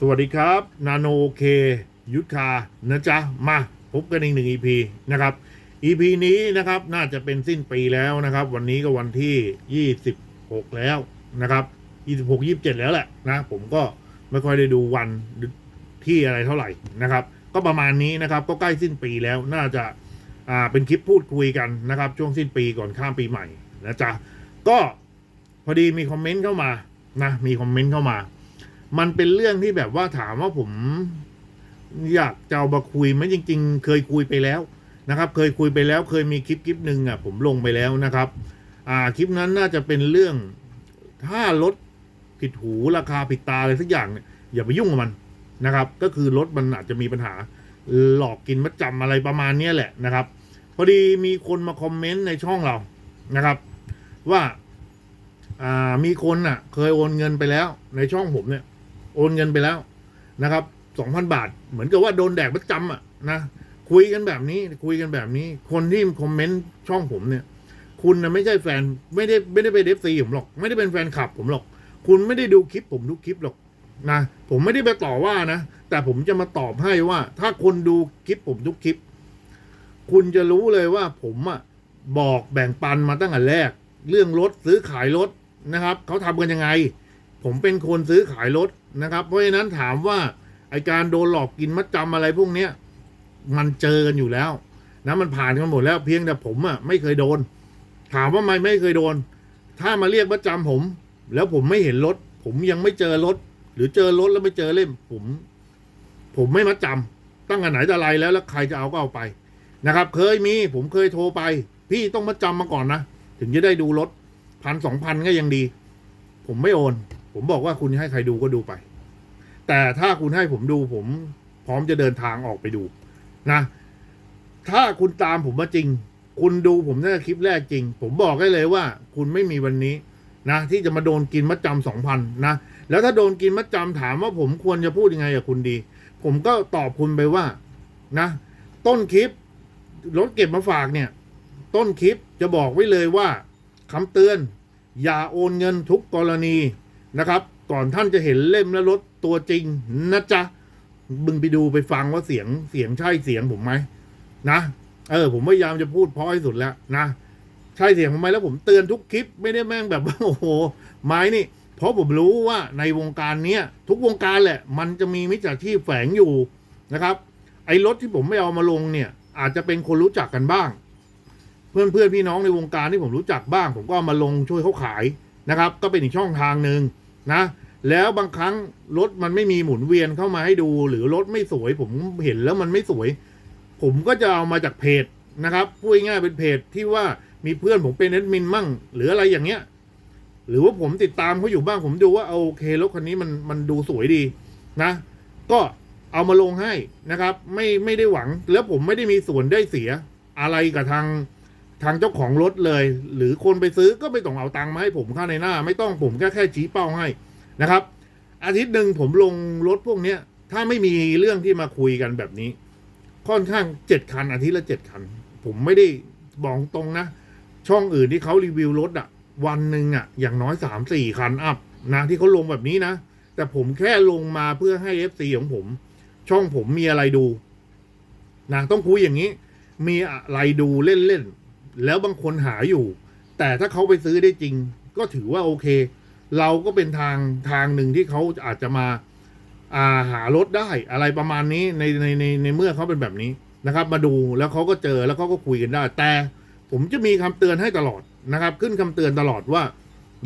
สวัสดีครับ นาโนเค ยุทธคานะจ๊ะ มาพบกันอีกหนึ่ง EP นะครับ EP นี้นะครับน่าจะเป็นสิ้นปีแล้วนะครับ วันนี้ก็วันที่ 26 แล้วนะครับ 26 27 แล้วแหละนะ ผมก็ไม่ค่อยได้ดูวันที่อะไรเท่าไหร่นะครับ ก็ประมาณนี้นะครับ ก็ใกล้สิ้นปีแล้วน่าจะอ่าเป็นคลิปพูดคุยกันนะครับ ช่วงสิ้นปีก่อนข้ามปีใหม่นะจ๊ะก็พอดีมีคอมเมนต์เข้ามานะมีคอมเมนต์เข้ามา มันเป็นเรื่องที่แบบว่าถามว่าผมอยากจะเอามาคุยไหมจริง ๆ เคยคุยไปแล้วนะครับ เคยคุยไปแล้ว เคยมีคลิปคลิปหนึ่งอะผมลงไปแล้วนะครับ อ่าคลิปนั้นน่าจะเป็นเรื่องถ้ารถผิดหูราคาผิดตาอะไรสักอย่างเนี่ยอย่าไปยุ่งกับมันนะครับ ก็คือรถมันอาจจะมีปัญหาหลอกกินมัดจำอะไรประมาณนี้แหละนะครับ พอดีมีคนมาคอมเมนต์ในช่องเรานะครับ ว่า อ่ามีคนอะ เคยโอนเงินไปแล้วในช่องผมเนี่ย โอนเงินไปแล้วนะครับสองพันบาท เหมือนกับว่าโดนแดกประจำอะนะคุยกันแบบนี้คุยกันแบบนี้ คนที่คอมเมนต์ช่องผมเนี่ย คุณนะไม่ใช่แฟนไม่ได้ไม่ได้ไปเดฟซีผมหรอกไม่ได้เป็นแฟนคลับผมหรอก คุณไม่ได้ดูคลิปผมทุกคลิปหรอกนะผมไม่ได้ไปต่อว่านะ แต่ผมจะมาตอบให้ว่า ถ้าคนดูคลิปผมทุกคลิป คุณจะรู้เลยว่าผมอะบอกแบ่งปันมาตั้งแต่แรก เรื่องรถซื้อขายรถนะครับเขาทำกันยังไง ผมเป็นคนซื้อขายรถ นะครับ เพราะฉะนั้นถามว่าไอการโดนหลอกกินมัดจำอะไรพวกเนี้ยมันเจอกันอยู่แล้วนะมันผ่านกันหมดแล้วเพียงแต่ผมอะไม่เคยโดน ถามว่าไม่ไม่เคยโดน ถ้ามาเรียกมัดจำผม แล้วผมไม่เห็นรถ ผมยังไม่เจอรถ หรือเจอรถแล้วไม่เจอเล่ม ผม ผมไม่มัดจำตั้งแต่ไหนแต่ไรแล้วแล้วใครจะเอาก็เอาไปนะครับ เคยมีผมเคยโทรไป พี่ต้องมัดจำมาก่อนนะถึงจะได้ดูรถพันสองพันก็ยังดี ผมไม่โอน ผมบอกว่าคุณให้ใครดูก็ดูไป แต่ถ้าคุณให้ผมดูผมพร้อมจะเดินทางออกไปดูนะ ถ้าคุณตามผมมาจริง คุณดูผมตั้งแต่คลิปแรกจริง ผมบอกได้เลยว่า คุณไม่มีวันนี้นะที่จะมาโดนกินมัดจำสองพันนะ แล้วถ้าโดนกินมัดจำถามว่าผมควรจะพูดยังไงกับคุณดี ผมก็ตอบคุณไปว่านะ ต้นคลิปรถเก็บมาฝากเนี่ย ต้นคลิปจะบอกไว้เลยว่าคำเตือน อย่าโอนเงินทุกกรณี นะครับ ก่อนท่านจะเห็นเล่มและรถตัวจริงนะจ๊ะมึงไปดูไปฟังว่าเสียงเสียงใช่เสียงผมไหมนะเออ ผมพยายามจะพูดเพราะที่สุดแล้วนะใช่เสียงผมไหมแล้วผมเตือนทุกคลิปไม่ได้แม่งแบบว่าโอ้โหไม้นี่ เพราะผมรู้ว่าในวงการเนี้ยทุกวงการแหละ มันจะมีมิจฉาชีพแฝงอยู่นะครับ ไอ้รถที่ผมไม่เอามาลงเนี่ย อาจจะเป็นคนรู้จักกันบ้าง เพื่อนเพื่อนพี่น้องในวงการที่ผมรู้จักบ้าง ผมก็เอามาลงช่วยเขาขาย นะครับ ก็เป็นอีกช่องทางหนึ่งนะ แล้วบางครั้งรถมันไม่มีหมุนเวียนเข้ามาให้ดู หรือรถไม่สวย ผมเห็นแล้วมันไม่สวย ผมก็จะเอามาจากเพจนะครับพูดง่ายเป็นเพจที่ว่ามีเพื่อนผมเป็นแอดมินมั่ง หรืออะไรอย่างเงี้ย หรือว่าผมติดตามเขาอยู่บ้างผมดูว่าเอาโอเครถคันนี้มันมันดูสวยดีนะ ก็เอามาลงให้นะครับ ไม่ไม่ได้หวัง แล้วผมไม่ได้มีส่วนได้เสียอะไรกับทาง ทางเจ้าของรถเลย หรือคนไปซื้อก็ไม่ต้องเอาตังค์มาให้ผมค่าในหน้า ไม่ต้องผมแค่แค่ชี้เป้าให้นะครับ อาทิตย์หนึ่งผมลงรถพวกเนี้ย ถ้าไม่มีเรื่องที่มาคุยกันแบบนี้ ค่อนข้างเจ็ดคันอาทิตย์ละเจ็ดคัน ผมไม่ได้บอกตรงนะ ช่องอื่นที่เขารีวิวรถอะวันหนึ่งอะอย่างน้อยสามสี่คันอัพนะที่เขาลงแบบนี้นะ แต่ผมแค่ลงมาเพื่อให้เอฟซีของผม ช่องผมมีอะไรดูนะต้องคุยอย่างนี้ มีอะไรดูเล่นๆ แล้วบางคนหาอยู่ แต่ถ้าเขาไปซื้อได้จริง ก็ถือว่าโอเค เราก็เป็นทางทางหนึ่งที่เขาอาจจะมาาหารถได้อะไรประมาณนี้ในในในในเมื่อเขาเป็นแบบนี้นะครับ มาดูแล้วเขาก็เจอแล้วเขาก็คุยกันได้ แต่ผมจะมีคำเตือนให้ตลอดนะครับ ขึ้นคำเตือนตลอดว่า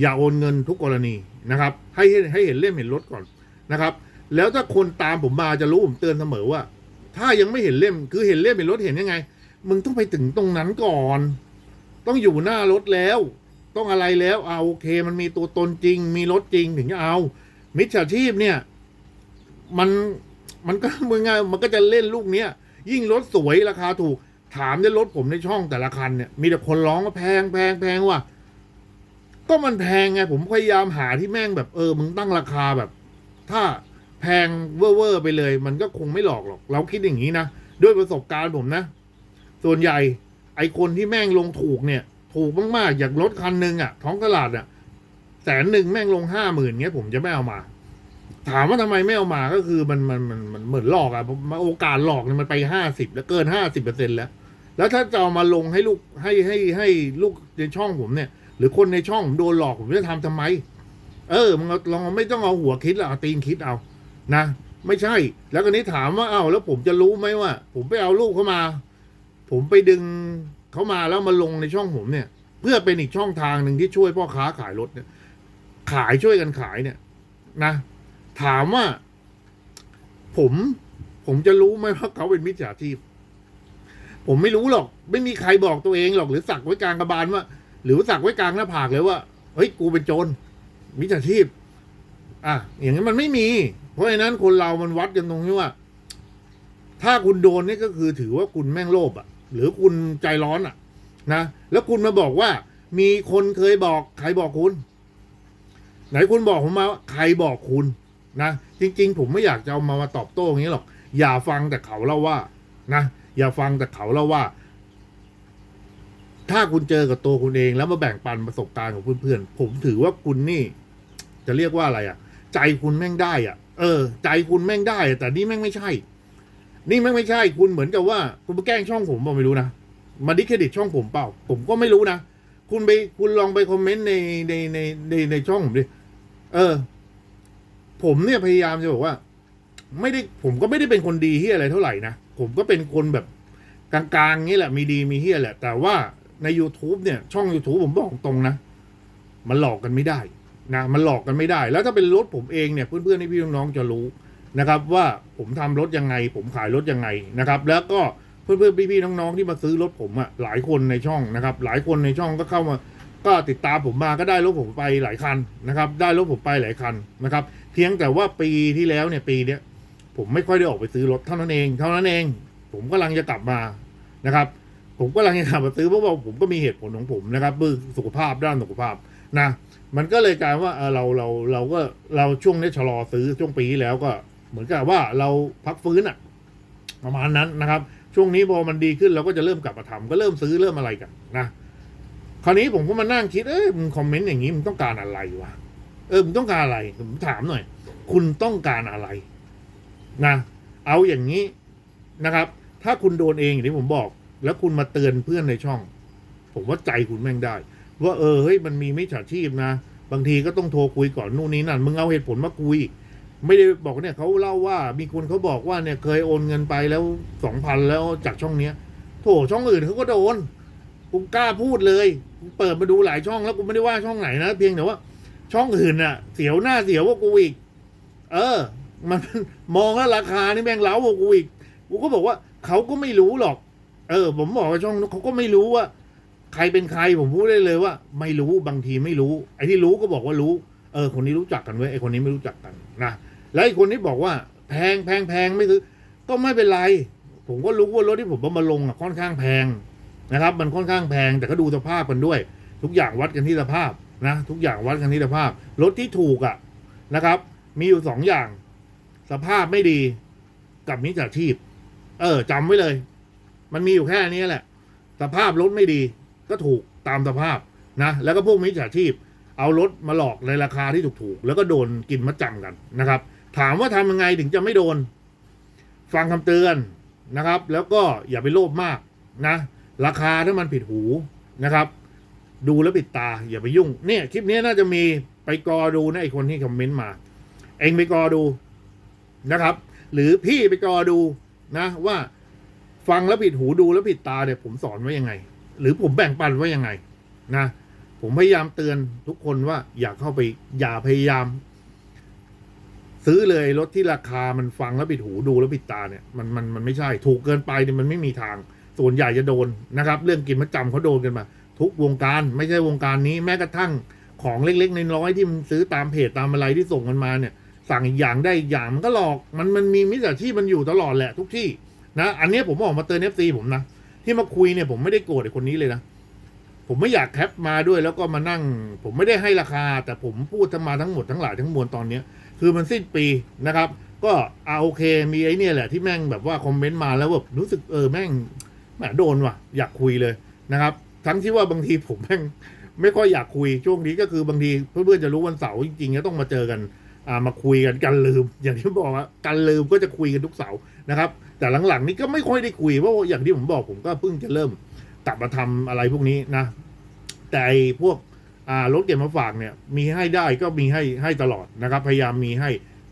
อย่าโอนเงินทุกกรณีนะครับใหให้ให้เห็นเล่มเห็นรถก่อนนะครับ แล้วถ้าคนตามผมมาจะรู้ผมเตือนเสมอว่า ถ้ายังไม่เห็นเล่มคือเห็นเล่มเห็นรถเห็นยังไง มึงต้องไปถึงตรงนั้นก่อน ต้องอยู่หน้ารถแล้ว ต้องอะไรแล้วเอาโอเค มันมีตัวตนจริง มีรถจริงถึงจะเอา มิจฉาชีพเนี่ย มันมันก็มึงไงมันก็จะเล่นลูกเนี้ยยิ่งรถสวยราคาถูก ถามได้รถผมในช่องแต่ละคันเนี่ยมีแต่คนร้องว่าแพงแพงแพงว่ะก็มันแพงไงผมพยายามหาที่แม่งแบบเออมึงตั้งราคาแบบ ถ้าแพงเว่อร์ไปเลย มันก็คงไม่หลอกหรอก เราคิดอย่างนี้นะ ด้วยประสบการณ์ผมนะ ส่วนใหญ่ ไอคนที่แม่งลงถูกเนี่ย ถูกมากๆอย่างรถคันหนึ่งอะท้องตลาดอะแสนหนึ่งแม่งลงห้าหมื่นเงี้ยผมจะไม่เอามา ถามว่าทำไมไม่เอามาก็คือมันมันมันมันเหมือนหลอกอะมันโอกาสหลอกเนี่ยมันไปห้าสิบแล้วเกินห้าสิบเปอร์เซ็นแล้ว แล้วถ้าจะเอามาลงให้ลูกให้ให้ให้ลูกในช่องผมเนี่ย หรือคนในช่องผมโดนหลอกผมจะทำทำไม เออมึงเอาลองไม่ต้องเอาหัวคิดละเอาตีนคิดเอา นะไม่ใช่ แล้วก็นี้ถามว่าเอ้าแล้วผมจะรู้ไหมว่า ผมไปเอาลูกเข้ามา ผมไปดึงเขามาแล้วมาลงในช่องผมเนี่ย เพื่อเป็นอีกช่องทางหนึ่งที่ช่วยพ่อค้าขายรถเนี่ย ขายช่วยกันขายเนี่ย นะ ถามว่า ผม ผมจะรู้ไหมว่าเขาเป็นมิจฉาชีพ ผมไม่รู้หรอก ไม่มีใครบอกตัวเองหรอกหรือสักไว้กลางกระบาลว่า หรือสักไว้กลางหน้าผากเลยว่าเฮ้ยกูเป็นโจรมิจฉาชีพ อะอย่างนี้นมันไม่มี เพราะฉะนั้นคนเรามันวัดกันตรงที่ว่า ถ้าคุณโดนนี่ก็คือถือว่าคุณแม่งโลภอะ หรือคุณใจร้อนอะ นะ แล้วคุณมาบอกว่า มีคนเคยบอกใครบอกคุณ ไหนคุณบอกผมมาว่าใครบอกคุณนะจริง ๆ ผมไม่อยากจะเอามามาตอบโต้อย่างนี้หรอก อย่าฟังแต่เขาเล่าว่า นะ อย่าฟังแต่เขาเล่าว่า ถ้าคุณเจอกับตัวคุณเองแล้วมาแบ่งปันประสบการณ์ของเพื่อนๆผมถือว่าคุณนี่ จะเรียกว่าอะไรอะ ใจคุณแม่งได้อะ เออ ใจคุณแม่งได้อะแต่นี่แม่งไม่ใช่ นี่แม่ไม่ใช่คุณเหมือนกับว่า คุณไปแกล้งช่องผมเปล่าไม่รู้นะมาดิสเครดิตช่องผมเปล่า ผมก็ไม่รู้นะคุณไปคุณลองไปคอมเมนต์ในในในในในช่องผมดิเออ ผมเนี่ยพยายามจะบอกว่า ไม่ได้ผมก็ไม่ได้เป็นคนดีเฮียอะไรเท่าไหร่นะผมก็เป็นคนแบบกลางๆงี้แหละมีดีมีเฮียแหละ แต่ว่าใน YouTube เนี่ย ช่อง YouTube ผมบอกตรงนะ มันหลอกกันไม่ได้นะมันหลอกกันไม่ได้ แล้วถ้าเป็นรถผมเองเนี่ยเพื่อนๆพี่น้องๆจะรู้ นะครับว่าผมทำรถยังไง ผมขายรถยังไงนะครับ แล้วก็เพื่อนๆพี่ๆน้องๆที่มาซื้อรถผมอะหลายคนในช่องนะครับ หลายคนในช่องก็เข้ามาก็ติดตามผมมาก็ได้รถผมไปหลายคันนะครับ ได้รถผมไปหลายคันนะครับ เพียงแต่ว่าปีที่แล้วเนี่ยปีเนี้ยผมไม่ค่อยได้ออกไปซื้อรถเท่านั้นเอง เท่านั้นเอง ผมกำลังจะกลับมานะครับ ผมกำลังจะกลับมาซื้อเพราะว่าผมก็มีเหตุผลของผมนะครับเพื่องสุขภาพด้านสุขภาพนะ มันก็เลยกลายว่าเออเราเราเราก็เราช่วงนี้ชะลอซื้อช่วงปีที่แล้วก็ เหมือนกับว่าเราพักฟื้นอะประมาณนั้นนะครับ ช่วงนี้พอมันดีขึ้นเราก็จะเริ่มกลับมาทำก็เริ่มซื้อเริ่มอะไรกันนะคราวนี้ผมก็มานั่งคิดเอ้ยมึงคอมเมนต์อย่างนี้มึงต้องการอะไรวะเออมึงต้องการอะไรผมถามหน่อย คุณต้องการอะไรนะเอาอย่างนี้นะครับ ถ้าคุณโดนเองอย่างที่ผมบอก แล้วคุณมาเตือนเพื่อนในช่อง ผมว่าใจคุณแม่งได้ ว่าเออเฮ้ยมันมีมิจฉาชีพนะ บางทีก็ต้องโทรคุยก่อนนู่นนี่นั่นมึงเอาเหตุผลมาคุย ไม่ได้บอกเนี่ยเขาเล่าว่ามีคนเขาบอกว่าเนี่ยเคยโอนเงินไปแล้วสองพันแล้วจากช่องเนี้ยโถช่องอื่นเขาก็โดนกูกล้าพูดเลยเปิดมาดูหลายช่องแล้วกูไม่ได้ว่าช่องไหนนะเพียงแต่ว่า ช่องอื่นน่ะ เสียวหน้าเสียวกว่ากูอีก เออ มันมองแล้วราคานี่แม่งเล้ากว่ากูอีกกูก็บอกว่าเขาก็ไม่รู้หรอก เออ ผมบอกว่าช่องนู้นเขาก็ไม่รู้ว่า ใครเป็นใครผมพูดได้เลยว่า ไม่รู้บางทีไม่รู้ ไอ้ที่รู้ก็บอกว่ารู้ เออ คนนี้รู้จักกันเว้ยไอ้คนนี้ไม่รู้จักกันนะ แล้วไอ้คนนี้บอกว่า แพงแพงแพงไม่ซื้อก็ไม่เป็นไร ผมก็รู้ว่ารถที่ผมเอามาลงอะค่อนข้างแพงนะครับ มันค่อนข้างแพงแต่ก็ดูสภาพกันด้วย ทุกอย่างวัดกันที่สภาพนะทุกอย่างวัดกันที่สภาพ รถที่ถูกอะนะครับ มีอยู่สองอย่าง สภาพไม่ดีกับมิจฉาชีพ เออจำไว้เลย มันมีอยู่แค่นี้แหละ สภาพรถไม่ดี ก็ถูกตามสภาพนะแล้วก็พวกมิจฉาชีพ เอารถมาหลอกในราคาที่ถูกๆแล้วก็โดนกินมัดจำกันนะครับ ถามว่าทำยังไงถึงจะไม่โดน ฟังคำเตือนนะครับ แล้วก็อย่าไปโลภมากนะ ราคาถ้ามันผิดหูนะครับ ดูแล้วปิดตา อย่าไปยุ่ง เนี่ยคลิปนี้น่าจะมีไปกอดูนะไอคนที่คอมเมนต์มา เองไปกอดูนะครับ หรือพี่ไปกอดูนะ ว่าฟังแล้วผิดหูดูแล้วผิดตาเนี่ยผมสอนไว้ยังไง หรือผมแบ่งปันไว้ยังไงนะผมพยายามเตือนทุกคนว่าอย่าเข้าไปอย่าพยายาม ซื้อเลยรถที่ราคามันฟังแล้วผิดหูดูแล้วผิดตาเนี่ยมันมันมันไม่ใช่ถูกเกินไปเนี่ยมันไม่มีทาง ส่วนใหญ่จะโดนนะครับ เรื่องกินมัดจำเขาโดนกันมา ทุกวงการไม่ใช่วงการนี้แม้กระทั่งของเล็กๆในน้อยที่มันซื้อตามเพจตามอะไรที่ส่งกันมาเนี่ย สั่งอย่างได้อย่างมันก็หลอกมันมันมีมิจฉาชีพมันอยู่ตลอดแหละทุกที่นะอันนี้ผมออกมาเตือนเอฟซีผมนะที่มาคุยเนี่ยผมไม่ได้โกรธไอ้คนนี้เลยนะผมไม่อยากแคปมาด้วยแล้วก็มานั่ง ผมไม่ได้ให้ราคา แต่ผมพูดทั้งมาทั้งหมดทั้งหลายทั้งมวลตอนเนี้ย คือมันสิ้นปีนะครับ ก็อาโอเคมีไอ้เนี่ยแหละที่แม่งแบบว่าคอมเมนต์มาแล้วแบบรู้สึกเออแม่งแหมโดนว่ะ อยากคุยเลยนะครับ ทั้งที่ว่าบางทีผมแม่งไม่ค่อยอยากคุยช่วงนี้ก็คือบางทีเพื่อนๆจะรู้วันเสาร์จริงๆก็ต้องมาเจอกันอ่ามาคุยกันกันลืม อย่างที่บอกว่ากันลืมก็จะคุยกันทุกเสาร์นะครับ แต่หลังๆนี้ก็ไม่ค่อยได้คุยเพราะอย่างที่ผมบอกผมก็เพิ่งจะเริ่มกลับมาทำอะไรพวกนี้นะ แต่ไอ้พวก รถเก็บมาฝากเนี่ยมีให้ได้ก็มีให้ให้ตลอดนะครับ พยายามมีให้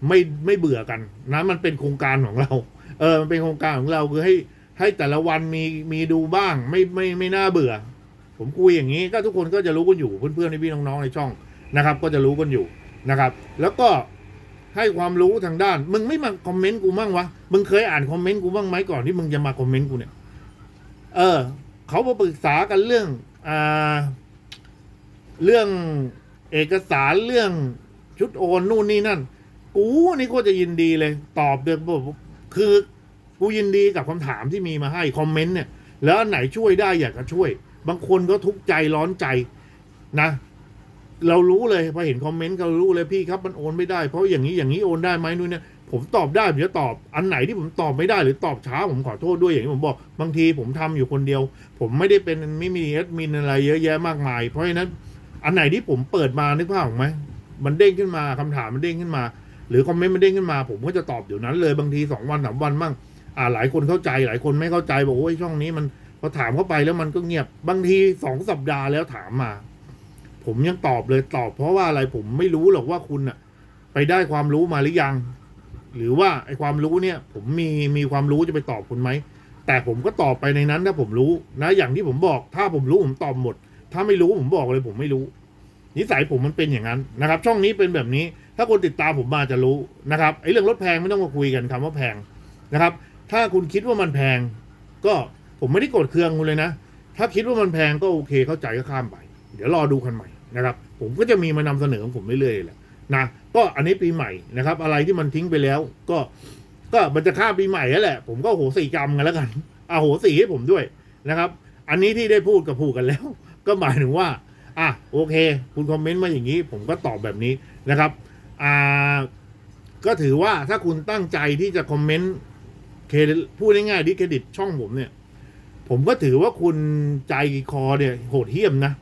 ไม่ไม่เบื่อกันนะมันเป็นโครงการของเรา เออมันเป็นโครงการของเราคือให้ให้แต่ละวันมีมีดูบ้างไม่ไม่ไม่น่าเบื่อ ผมคุยอย่างนี้ก็ทุกคนก็จะรู้กันอยู่เพื่อนๆพี่น้องๆในช่องนะครับ ก็จะรู้กันอยู่นะครับ แล้วก็ให้ความรู้ทางด้าน มึงไม่มาคอมเมนต์กูบ้างวะมึงเคยอ่านคอมเมนต์กูบ้างไหมก่อนที่มึงจะมาคอมเมนต์กูเนี่ย เออเขามาปรึกษากันเรื่องอ่า เรื่องเอกสารเรื่องชุดโอนนู่นนี่นั่น กูนี่ก็จะยินดีเลย ตอบเดือคือกูยินดีกับคำถามที่มีมาให้คอมเมนต์เนี่ย แล้วไหนช่วยได้อยากจะช่วย บางคนก็ทุกข์ใจร้อนใจนะ เรารู้เลยพอเห็นคอมเมนต์เรารู้เลยพี่ครับมันโอนไม่ได้เพราะอย่างนี้อย่างนี้โอนได้ไหมนู่นเนี่ยผมตอบได้ผมจะตอบอันไหนที่ผมตอบไม่ได้หรือตอบช้าผมขอโทษด้วยอย่างที่ผมบอก บางทีผมทำอยู่คนเดียว ผมไม่ได้เป็นไม่มีแอดมินอะไรเยอะแยะมากมาย เพราะฉะนั้น อันไหนที่ผมเปิดมานึกภาพออกไหมมันเด้งขึ้นมาคำถามมันเด้งขึ้นมา หรือคอมเมนต์มันเด้งขึ้นมา ผมก็จะตอบเดี๋ยวนั้นเลยบางทีสองวันสามวันมั่งอ่าหลายคนเข้าใจหลายคนไม่เข้าใจบอกโอ้ยช่องนี้มันพอถามเข้าไปแล้วมันก็เงียบบางทีสองสัปดาห์แล้วถามมา ผมยังตอบเลยตอบ เพราะว่าอะไรผมไม่รู้หรอกว่าคุณอะไปได้ความรู้มาหรือยัง หรือว่าไอความรู้เนี่ย ผมมีมีความรู้จะไปตอบคุณไหมแต่ผมก็ตอบไปในนั้นถ้าผมรู้นะอย่างที่ผมบอก ถ้าผมรู้ผมตอบหมด ถ้าไม่รู้ผมบอกเลยผมไม่รู้ นิสัยผมมันเป็นอย่างนั้นนะครับ ช่องนี้เป็นแบบนี้ ถ้าคนติดตามผมมาจะรู้นะครับไอ้เรื่องรถแพงไม่ต้องมาคุยกันคำว่าแพงนะครับ ถ้าคุณคิดว่ามันแพง ก็ผมไม่ได้โกรธเคืองคุณเลยนะ ถ้าคิดว่ามันแพงก็โอเคเข้าใจก็ข้ามไป เดี๋ยวรอดูกันใหม่นะครับ ผมก็จะมีมานำเสนอของผมเรื่อยๆแหละนะก็อันนี้ปีใหม่นะครับ อะไรที่มันทิ้งไปแล้วก็ก็มันจะข้ามปีใหม่แล้วแหละ ผมก็โหสีกรรมกันแล้วกันเอาโหสีให้ผมด้วยนะครับ อันนี้ที่ได้พูดกับพูดกันแล้ว ก็หมายถึงว่าอะโอเค คุณคอมเมนต์มาอย่างนี้ ผมก็ตอบแบบนี้นะครับอ่าก็ถือว่าถ้าคุณตั้งใจที่จะคอมเมนต์เคพูดง่ายๆดิเครดิตช่องผมเนี่ย ผมก็ถือว่าคุณใจคอเนี่ยโหดเหี้ยมนะ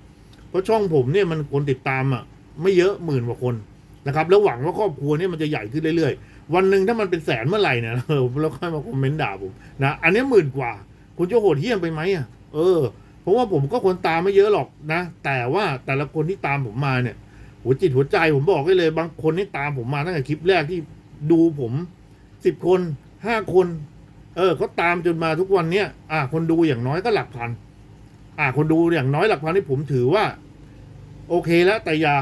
เพราะช่องผมเนี่ยมันคนติดตามอะไม่เยอะหมื่นกว่าคนนะครับแล้วหวังว่าครอบครัวเนี่ยมันจะใหญ่ขึ้นเรื่อยๆ วันหนึ่งถ้ามันเป็นแสนเมื่อไหร่เนี่ยเออแล้วค่อยมาคอมเมนต์ด่าผมนะอันนี้หมื่นกว่า คุณจะโหดเหี้ยมไปไหมอะเออ เพราะว่าผมก็คนตามไม่เยอะหรอกนะ แต่ว่าแต่ละคนที่ตามผมมาเนี่ย หัวจิตหัวใจผมบอกได้เลย บางคนที่ตามผมมาตั้งแต่คลิปแรกที่ดูผมสิบคนห้าคน เออเขาตามจนมาทุกวันเนี้ยอ่า คนดูอย่างน้อยก็หลักพัน อ่า คนดูอย่างน้อยหลักพันที่ผมถือว่า โอเคแล้วแต่ยา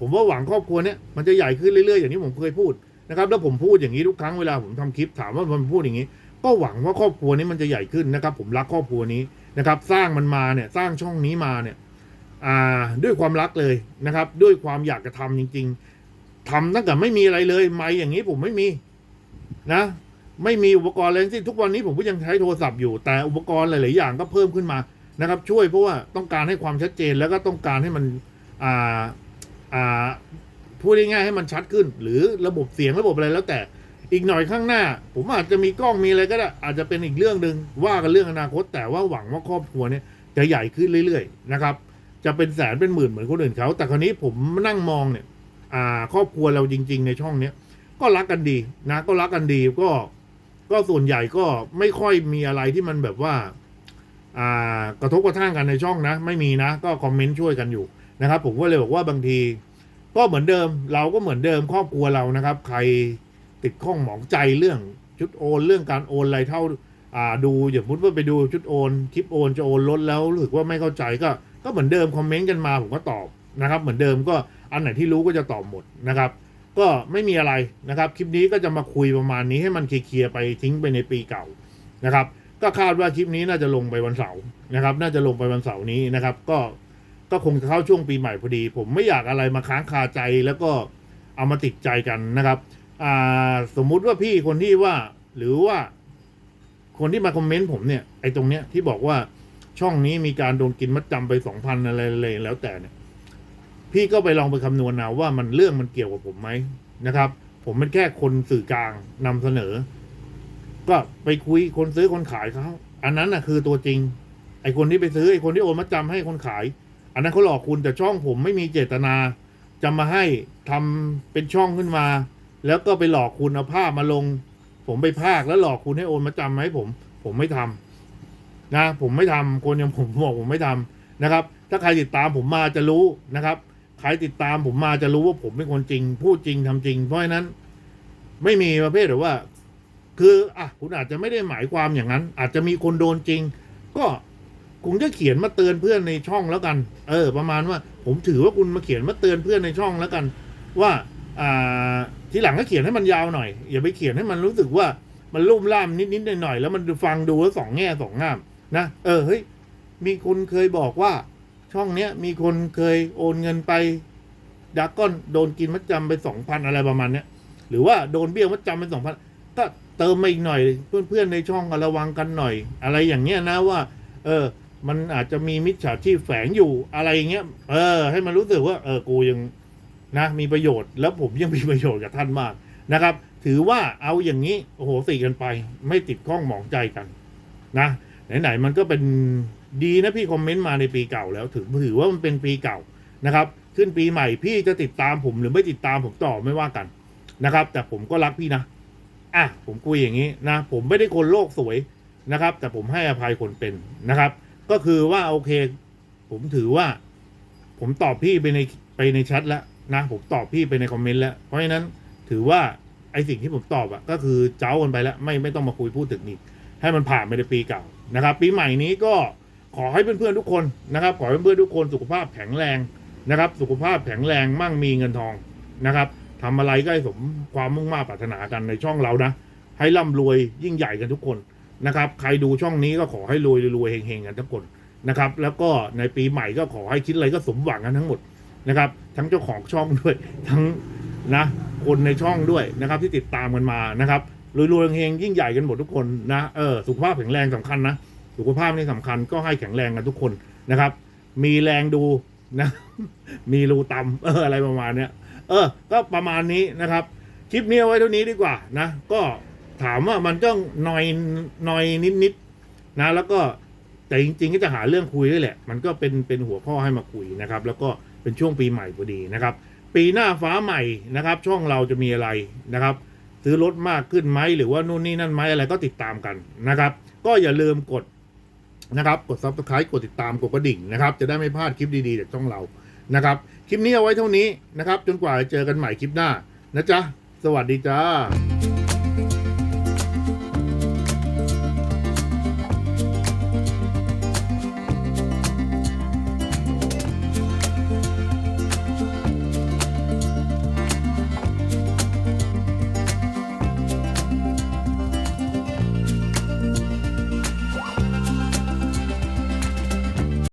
ผมว่าหวังครอบครัวเนี้ยมันจะใหญ่ขึ้นเรื่อยๆอย่างที่ผมเคยพูดนะครับแล้วผมพูดอย่างนี้ทุกครั้งเวลาผมทำคลิปถามว่ามันพูดอย่างนี้ ก็หวังว่าครอบครัวนี้มันจะใหญ่ขึ้นนะครับ ผมรักครอบครัวนี้ นะครับสร้างมันมาเนี่ยสร้างช่องนี้มาเนี่ยด้วยความรักเลยนะครับ ด้วยความอยากจะทำจริง ๆทำตั้งแต่ไม่มีอะไรเลยไม่อย่างนี้ผมไม่มีนะไม่มีอุปกรณ์อะไรทั้งสิ้นทุกวันนี้ผมก็ยังใช้โทรศัพท์อยู่ แต่อุปกรณ์หลาย ๆ อย่างก็เพิ่มขึ้นมานะครับ ช่วยเพราะว่าต้องการให้ความชัดเจนแล้วก็ต้องการให้มันอ่าอ่าพูดง่ายๆให้มันชัดขึ้น หรือระบบเสียงระบบอะไรแล้วแต่ อีกหน่อยข้างหน้า ผมอาจจะมีกล้องมีอะไรก็ได้อาจจะเป็นอีกเรื่องหนึ่งว่ากันเรื่องอนาคต แต่ว่าหวังว่าครอบครัวเนี่ยจะใหญ่ขึ้นเรื่อยๆนะครับ จะเป็นแสนเป็นหมื่นเหมือนคนอื่นเขา แต่คราวนี้ผมนั่งมองเนี่ยอ่าครอบครัวเราจริง ๆ ในช่องเนี้ยก็รักกันดีนะ ก็รักกันดีก็ ก็ส่วนใหญ่ก็ไม่ค่อยมีอะไรที่มันแบบว่า อ่ากระทบกระทั่งกันในช่องนะ ไม่มีนะก็คอมเมนต์ช่วยกันอยู่นะครับ ผมก็เลยบอกว่าบางที ก็เหมือนเดิม เราก็เหมือนเดิมครอบครัวเรานะครับ ใคร ติดข้องหมองใจเรื่องชุดโอน เรื่องการโอนอะไรเท่าอ่าดูอย่างมุดว่าไปดูชุดโอนคลิปโอนจะโอนลดแล้วรู้สึกว่าไม่เข้าใจก็ก็เหมือนเดิมคอมเมนต์กันมาผมก็ตอบนะครับ เหมือนเดิมก็อันไหนที่รู้ก็จะตอบหมดนะครับ ก็ไม่มีอะไรนะครับ คลิปนี้ก็จะมาคุยประมาณนี้ให้มันเคลียร์ไปทิ้งไปในปีเก่านะครับ ก็คาดว่าคลิปนี้น่าจะลงไปวันเสาร์นะครับ น่าจะลงไปวันเสาร์นี้นะครับ ก็ก็คงจะเข้าช่วงปีใหม่พอดี ผมไม่อยากอะไรมาค้างคาใจแล้วก็เอามาติดใจกันนะครับ สมมุติว่าพี่คนที่ว่า หรือว่า คนที่มาคอมเมนต์ผมเนี่ยไอ้ตรงเนี้ยที่บอกว่าช่องนี้มีการโดนกินมัดจำไปสองพันอะไรเลยแล้วแต่เนี่ย พี่ก็ไปลองไปคำนวณเอาว่ามันเรื่องมันเกี่ยวกับผมไหมนะครับ ผมเป็นแค่คนสื่อกลางนำเสนอ ก็ไปคุยคนซื้อคนขายเขาอันนั้นน่ะคือตัวจริง ไอ้คนที่ไปซื้อไอ้คนที่โอนมัดจำให้คนขาย อันนั้นเขาหลอกคุณแต่ช่องผมไม่มีเจตนาจะจะมาให้ทำเป็นช่องขึ้นมา แล้วก็ไปหลอกคุณเอาภาพมาลง ผมไปพากแล้วหลอกคุณให้โอนมาจำมาให้ผม ผมไม่ทำนะ ผมไม่ทำคนอย่างผมบอกผมไม่ทำนะครับ ถ้าใครติดตามผมมาจะรู้นะครับ ใครติดตามผมมาจะรู้ว่าผมเป็นคนจริง พูดจริงทำจริง เพราะฉะนั้น ไม่มีประเภทแบบว่า คืออะคุณอาจจะไม่ได้หมายความอย่างนั้น อาจจะมีคนโดนจริง ก็คุณจะเขียนมาเตือนเพื่อนในช่องแล้วกัน เออ ประมาณว่า ผมถือว่าคุณมาเขียนมาเตือนเพื่อนในช่องแล้วกัน ว่า ทีหลังก็เขียนให้มันยาวหน่อย อย่าไปเขียนให้มันรู้สึกว่ามันลุ่มล่ามนิดๆหน่อยๆแล้วมันฟังดูแล้วสองแง่สองงามนะเออเฮ้ยมีคนเคยบอกว่า ช่องเนี้ยมีคนเคยโอนเงินไปดาก้อนโดนกินมัดจำไปสองพันอะไรประมาณเนี้ยหรือว่าโดนเบี้ยวมัดจำไปสองพันก็เติมมาอีกหน่อย เพื่อนๆในช่องก็ระวังกันหน่อย อะไรอย่างเงี้ยนะว่า เออ มันอาจจะมีมิจฉาชีพแฝงอยู่อะไรเงี้ยเออ ให้มันรู้สึกว่า เออกูยัง นะมีประโยชน์แล้วผมยังมีประโยชน์กับท่านมากนะครับ ถือว่าเอาอย่างนี้โอ้โหสิกันไป ไม่ติดข้องหมองใจกันนะไหนๆมันก็เป็นดีนะพี่คอมเมนต์มาในปีเก่าแล้วถือถือว่ามันเป็นปีเก่านะครับ ขึ้นปีใหม่พี่จะติดตามผมหรือไม่ติดตามผมต่อไม่ว่ากันนะครับ แต่ผมก็รักพี่นะอะผมคุยอย่างนี้นะ ผมไม่ได้คนโลกสวยนะครับ แต่ผมให้อภัยคนเป็นนะครับ ก็คือว่าโอเค ผมถือว่า ผมตอบพี่ไปในไปในแชทแล้ว นะผมตอบพี่ไปในคอมเมนต์แล้ว เพราะฉะนั้นถือว่าไอสิ่งที่ผมตอบอะก็คือเจ้ากันไปแล้วไม่ไม่ต้องมาคุยพูดถึงอีกให้มันผ่านไปในปีเก่านะครับ ปีใหม่นี้ก็ขอให้เพื่อนๆทุกคนนะครับ ขอให้เพื่อนๆทุกคนสุขภาพแข็งแรงนะครับ สุขภาพแข็งแรงมั่งมีเงินทองนะครับทำอะไรก็ให้สมความมุ่งมั่นปรารถนากันในช่องเรานะ ให้ร่ำรวยยิ่งใหญ่กันทุกคนนะครับ ใครดูช่องนี้ก็ขอให้รวยรวยเฮงๆกันทุกคนนะครับ แล้วก็ในปีใหม่ก็ขอให้คิดอะไรก็สมหวังกันทั้งหมด นะครับ ทั้งเจ้าของช่องด้วย ทั้งนะคนในช่องด้วยนะครับ ที่ติดตามกันมานะครับรวยๆเฮงยิ่งใหญ่กันหมดทุกคนนะเออสุขภาพแข็งแรงสำคัญนะสุขภาพนี่สำคัญก็ให้แข็งแรงกันทุกคนนะครับ มีแรงดูนะมีรูตำเอออะไรประมาณเนี้ยเออ ก็ประมาณนี้นะครับ คลิปนี้เอาไว้เท่านี้ดีกว่านะ ก็ถามว่ามันต้องนอยนอยนิดๆนะ แล้วก็แต่จริงๆก็จะหาเรื่องคุยด้วยแหละ มันก็เป็นเป็นหัวข้อให้มาคุยนะครับ แล้วก็ เป็นช่วงปีใหม่พอดีนะครับ ปีหน้าฟ้าใหม่นะครับ ช่องเราจะมีอะไรนะครับ ซื้อรถมากขึ้นไหมหรือว่านู่นนี่นั่นไหมอะไรก็ติดตามกันนะครับ ก็อย่าลืมกดนะครับกด subscribe กดติดตามกดกระดิ่งนะครับ จะได้ไม่พลาดคลิปดีๆจากช่องเรานะครับ คลิปนี้เอาไว้เท่านี้นะครับ จนกว่าจะเจอกันใหม่คลิปหน้านะจ๊ะ สวัสดีจ้า